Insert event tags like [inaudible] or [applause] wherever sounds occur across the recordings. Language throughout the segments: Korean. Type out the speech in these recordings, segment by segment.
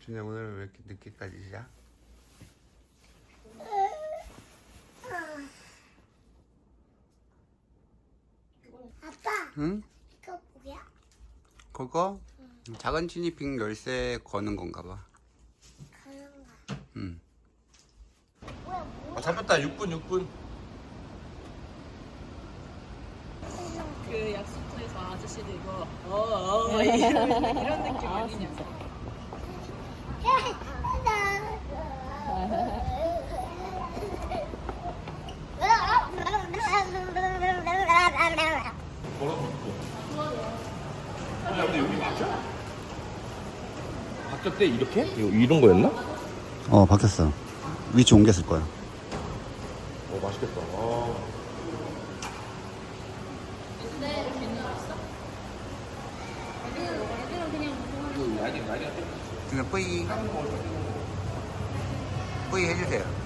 준영 오늘 왜 이렇게 늦게까지 자? 아빠, 응? 이거 뭐야? 그거? 작은 티니핑 열쇠 거는 건가 봐. 그런 거. 응. 뭐야, 뭐? 아, 잡혔다. 6분, 6분. 그 약수터에서 아저씨들 이거 어어 이런, 이런 느낌 아니냐 바뀌었대 이렇게? 이거 이런 거였나? 어, 바뀌었어. 위치 옮겼을 거야. 어 맛있겠다. 아. 그냥 뿌이. 뿌이 해주세요.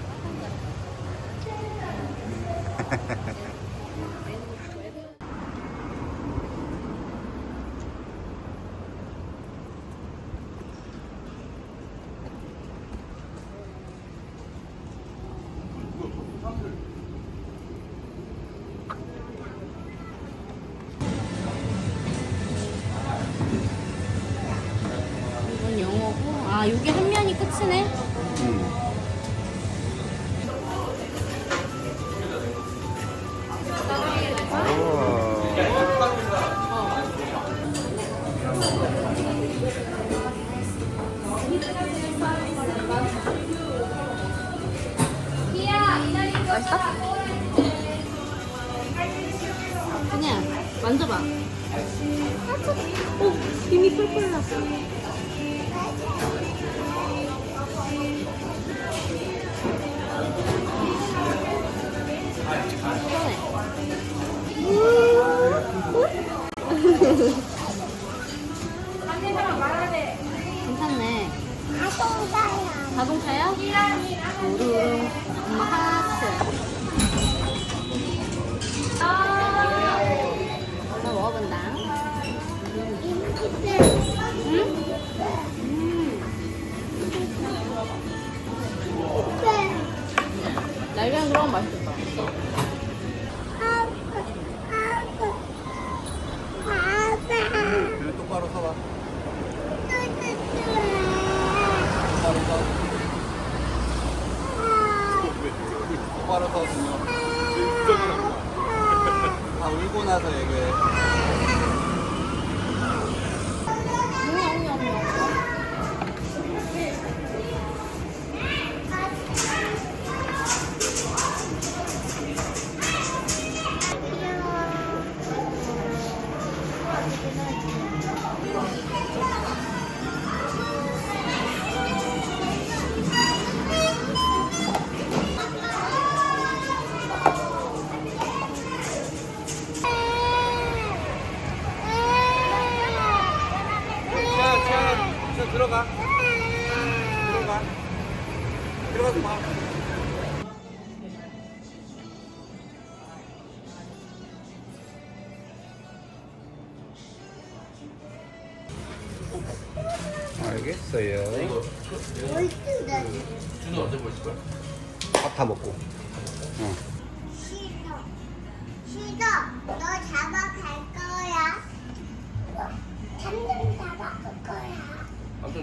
아 요게 한 면이 끝이네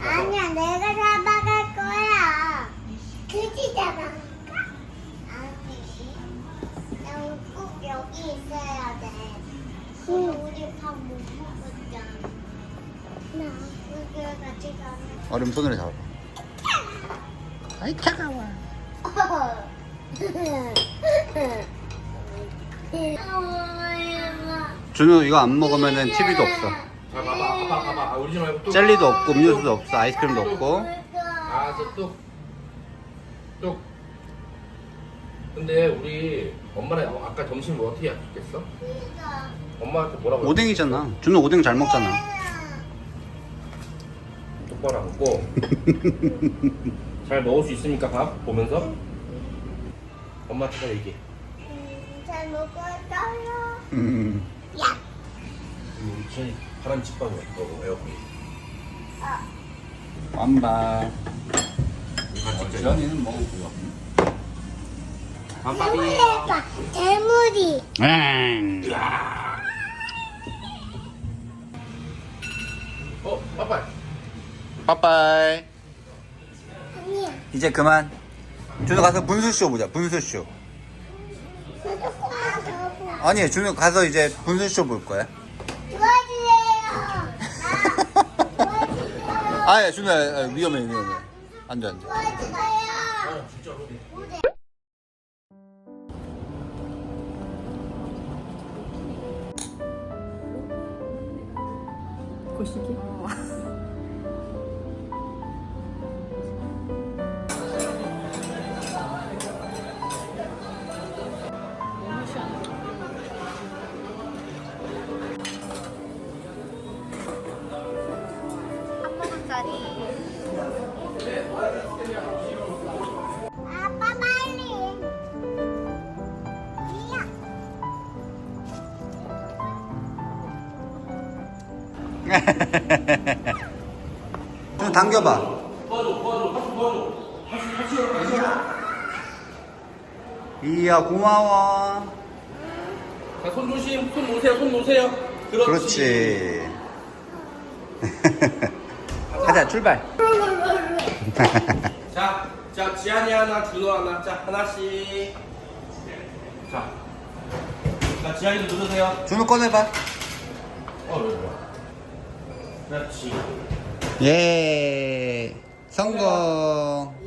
거야. 아무튼 아니야, 내가 잡아갈 거야. 그지 잡아갈까? 아니지. 난꼭 여기 있어야 돼. 우리 밥 못 먹었잖아. 나 여기 같이 가면. 얼음 손으로 잡아봐. 아이, 차가워. [laughs] 준우 이거 안 먹으면은 TV도 없어. 자봐 봐 봐봐 봐봐 아, 울지 말고 뚝 젤리도 없고 음료수도 없어. 아이스크림도 없고. 알았어 뚝뚝 근데 우리 엄마랑 아까 점심 뭐 어떻게 약속했어? 엄마한테 뭐라고 오뎅이잖아. 준우 오뎅 잘 먹잖아. 똑바로 앉고 [laughs] 잘 먹을 수 있습니까 밥 보면서 엄마한테 잘 얘기해 잘 먹었어요. 음. 야. 우리 천이 바람 직방이야 너 에어컨 어. 완바. 지연이는 먹었고요. 대물이다. 대물이. 응. 어, 빠빠. 빠빠이. 아니야. 이제 그만. 준우 가서 분수쇼 보자. 분수쇼. 봐. 아니, 준우 가서 이제 분수쇼 볼 거야. 도와주세요. 아, 준우야, 아, 위험해, 위험해. 안 돼, 안 돼. 도와주세요. 진짜로. 거시기? [laughs] 좀 당겨봐. 이야, 고마워. 자, 손 조심. 손 놓으세요. 손 놓으세요. 그렇지. [laughs] 가자, 출발. [laughs] 자, 자, 지한이 하나, 준호 하나. 자, 하나씩. 자. 자, 지한이도 누르세요. 준우 꺼내봐. 어, 왜, 왜. 예. 성공.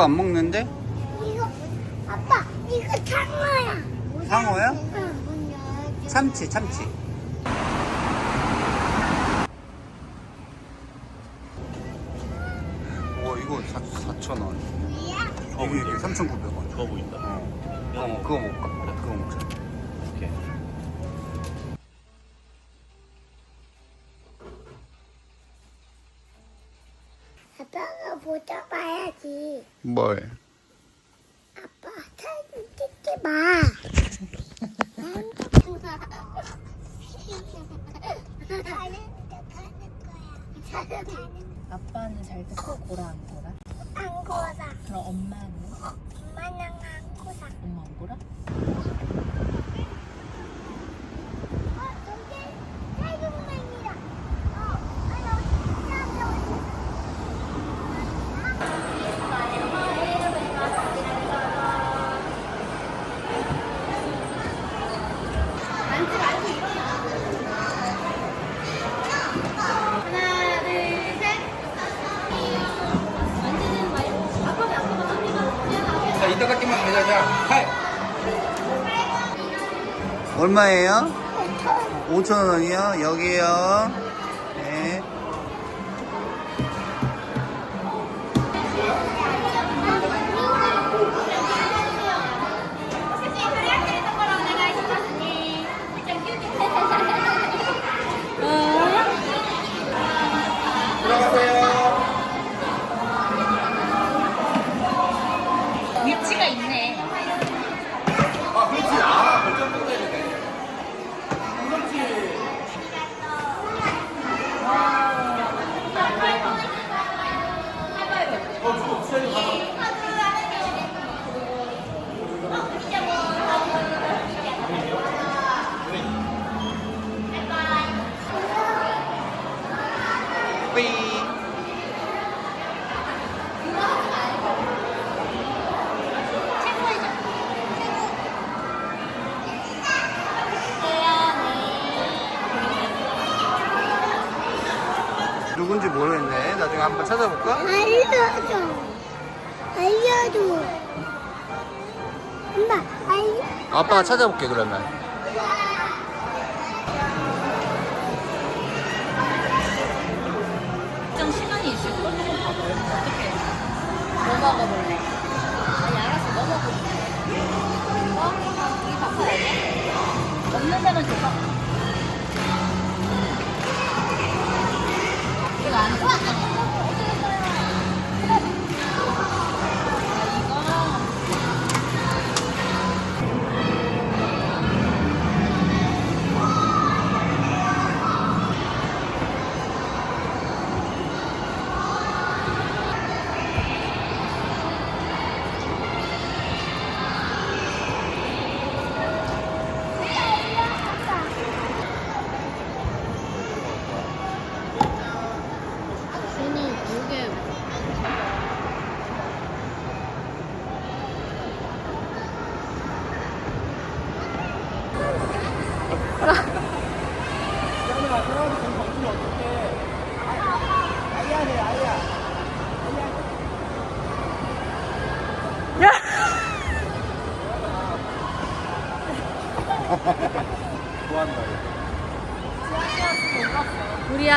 그거 안 먹는데? 이거 아빠 이거 상어야. 상어야? 응. 참치, 참치. 와, 이거 4, 4,000원. 뭐야? 이게, 이게 3,900원. 좋아 보인다. 어, 그거 먹을까? 그거 먹자. 오케이. 봐야지. 뭘? 아빠 사진 찍지 마. 아빠는 잘 때 코 골아 안 골아? 안 고라. 그럼 엄마는? 엄마는 안 고라. 엄마 안 골아? 얼마예요? 5,000원이요? 여기요. 찾아볼까? 알려줘. 알려줘. 엄마, 알려. 아빠가 찾아볼게 그러면. 특정 시간이 있을 거 한번 봐봐요. 어떻게? 뭐 먹어볼래? 아니 알았어, 뭐 먹어볼래? 이거? 이거 바꿔야 돼? 없는 데는 줘봐. 이거 안 좋아?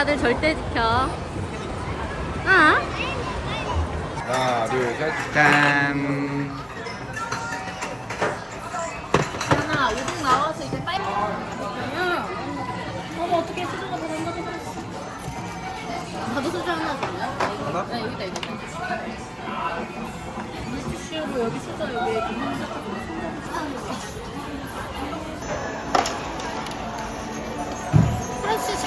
아들 절대 지켜. 아? 하나, 둘, 셋. 짠. 하나 오등 나와서 이제 빨리. 응. 어머 어떻게 수저가 더 버렸어. 나도 수저 하나 줄래? 하나? 네 여기다 여기다. 물티슈로 여기 수저 여기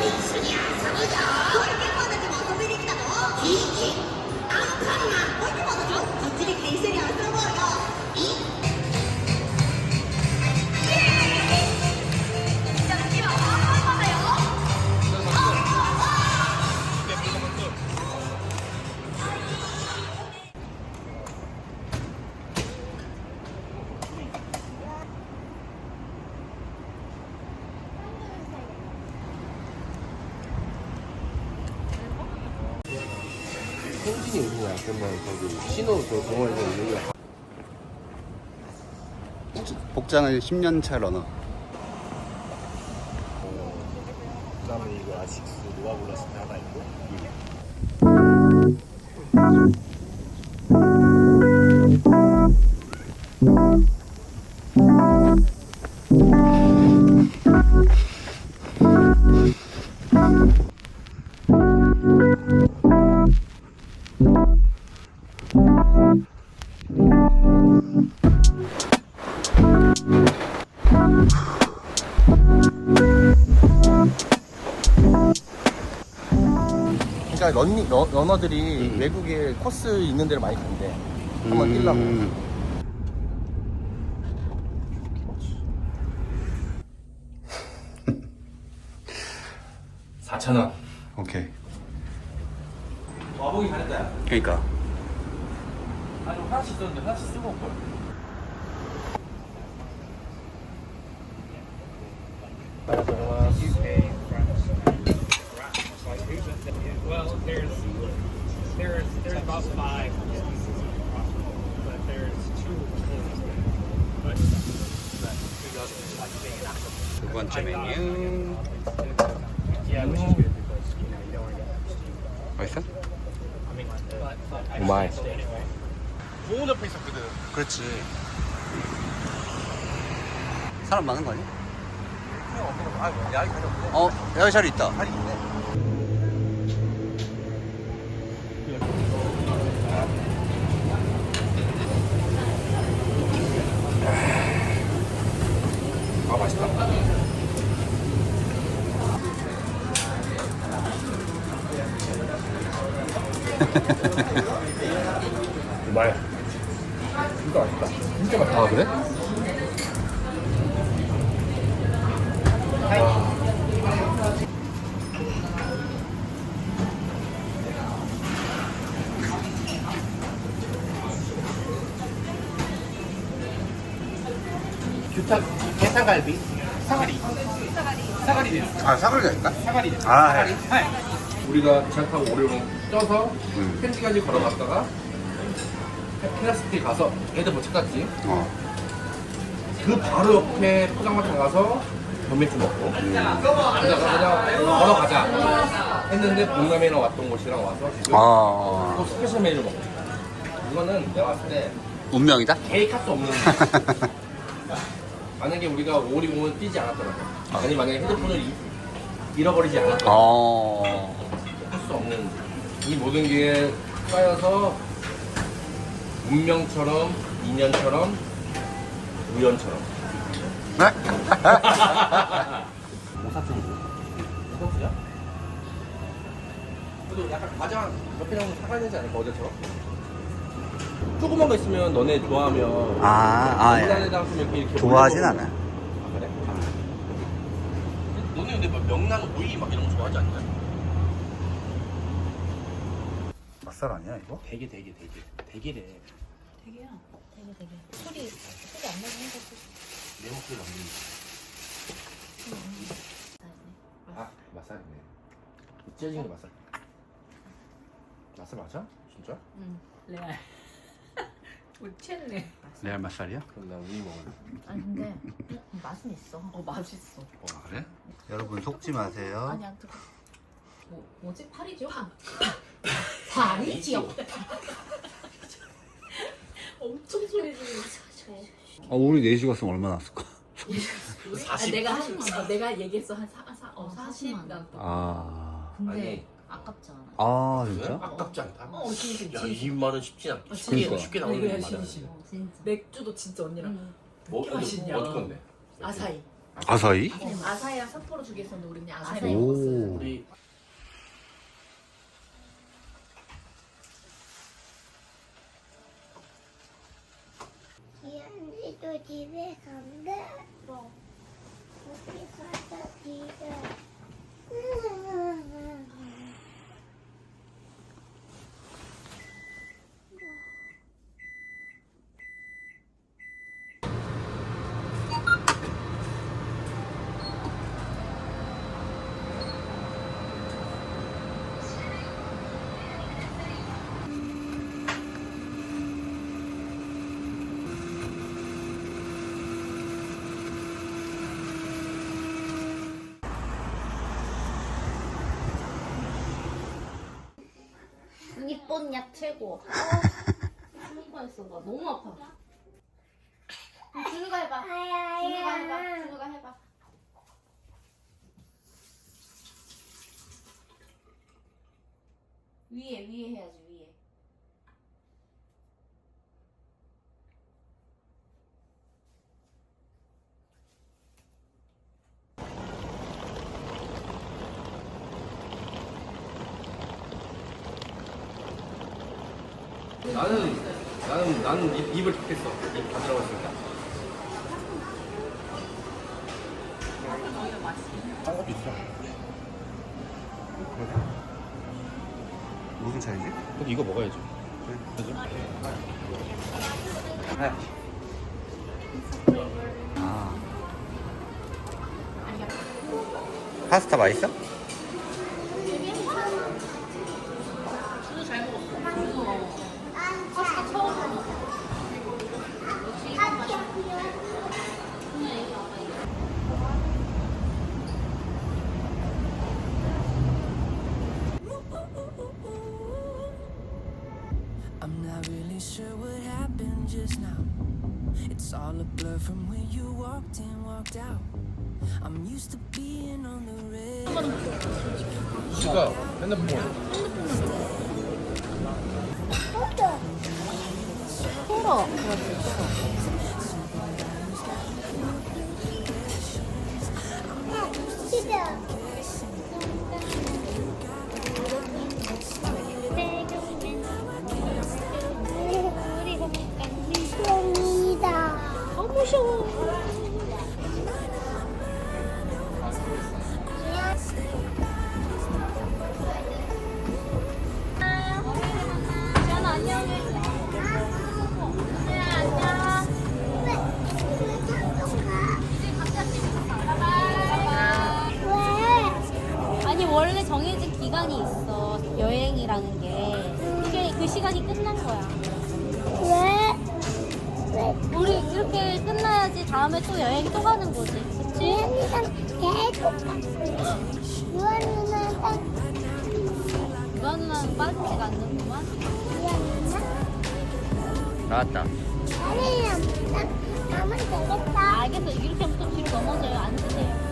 一緒に遊ぶぞ。もびに来たのキキパン 신호 저 동호회에서 여기가 복장은 10년차 러너. 그다음에 이거 아식스 때 하나 있고 그러니까 런, 러, 러너들이 음. 외국에 코스 있는 데를 많이 간대 한번 뛰려고 [laughs] 음. 4,000원 오케이. 와보기 잘했다 그러니까. 아니 하나씩 썼는데 하나씩 쓰고 올걸 Well, about five, but there's two. But but who doesn't like being an actor? 두 번째 메뉴. Yeah, which is good because you know you don't want to get 맛있어? I mean, but, but I 오마이. anyway. 좋은 옆에 있었거든 그렇지. 사람 많은 거 아니야? 아 어, 여기 자리 있다. 다리 있네 이거 맛있다. 진짜 맛있다. 아, 그래? 아. 규탄 계산갈비 사가리 사가리 아, 사거리가 있다? 사가리 사가리 아, 예. 사가리 네. 우리가 기차 타고 오려고 쪄서 음. 펜지까지 걸어갔다가 테라스티 가서 애들 뭐 찾았지. 어. 그 바로 옆에 포장마차 가서 변맥주 먹고 그러다가 그냥 걸어가자 했는데 동남에랑 왔던 곳이랑 와서 지금 아 또 스페셜 메뉴를 먹고 이거는 내가 봤을 때 운명이다. 계획할 수 없는 [laughs] 만약에 우리가 오리공을 뛰지 않았더라도 아니 만약에 핸드폰을 잃- 잃어버리지 않았더라도 어. 할 수 없는 이 모든 게 쌓여서 운명처럼 인연처럼 우연처럼 [laughs] 오사츠인데? 오사츠야? 그래도 약간 과자 몇개 정도 사가야 되지 않을까 어제처럼? 조그만 거 있으면 너네 좋아하면 아, 아, 예. 명란에다가 좀 이렇게 이렇게 좋아하진 않아. 아 그래? 너네 근데 막 명란 오이 막 이런 거 좋아하지 않냐? 맛살 아니야 이거? 되게 되게 되게 되게래 되게야. 되게 되게. 소리 소리 안 나는 거지. 내 목소리 남는 아 맛살이네 찢어진 게 맛살 맛살 맞아? 진짜? 응 레알 [laughs] 우리 취했네 레알 맛살이야? 그럼 나 우유 먹을래 아니 근데 맛은 있어. 어 맛있어 아 그래? 여러분 속지 마세요. 아니 안 뜨거. 뭐 뭐지 파리죠? 아니지요 [laughs] 엄청 소리 지르고 아 우리 4시 갔으면 얼마 났을까? [laughs] 아, 내가 한 어, 내가 얘기했어 한 사, 사, 어, 어, 40 40만. 난 또. 아. 근데 아니. 아깝지 않아. 아 진짜? 아깝지 않다 어 진심 야 진심 2만 원 쉽지 않 어, 쉽게, 진짜. 쉽게 나오는 게 이거야, 많아 진심. 어, 진짜. 맥주도 진짜 언니랑 응. 뭐 그렇게 맛있냐. 어디 건데? 아사히 아사히? 아사히랑 삿포로 두 개 있었는데 우리 그냥 아사히 아사히. 먹었어요 오. 우리 지안이도 집에 간대. 뭐? 어디 가서 집에. 이쁜 약 최고. 죽을 뻔했어 나 너무 아파. 그럼 준우가 해봐. 준우가 해봐. 준우가 해봐. 위에 위에 해야지 위에. 나는 나는 나는 입, 입을 닫겠어 입 닫으라고 했으니까 딴 것도 있어 무슨 차이지? 근데 이거 먹어야지 그죠? 아. 파스타 맛있어? 黒。Oh, my God. 시간이 있어. 여행이라는 게. 그게 그 시간이 끝난 거야. 왜? 왜? 우리 이렇게 끝나야지 다음에 또 여행 또 가는 거지. 그치? 유한이랑 계속. 유한이는 딱 유아 누나는 빠지지가 않는구만. 유한이는 나왔다. 딱 가면 되겠다. 알겠어. 이렇게 하면 또 뒤로 넘어져요. 안 돼.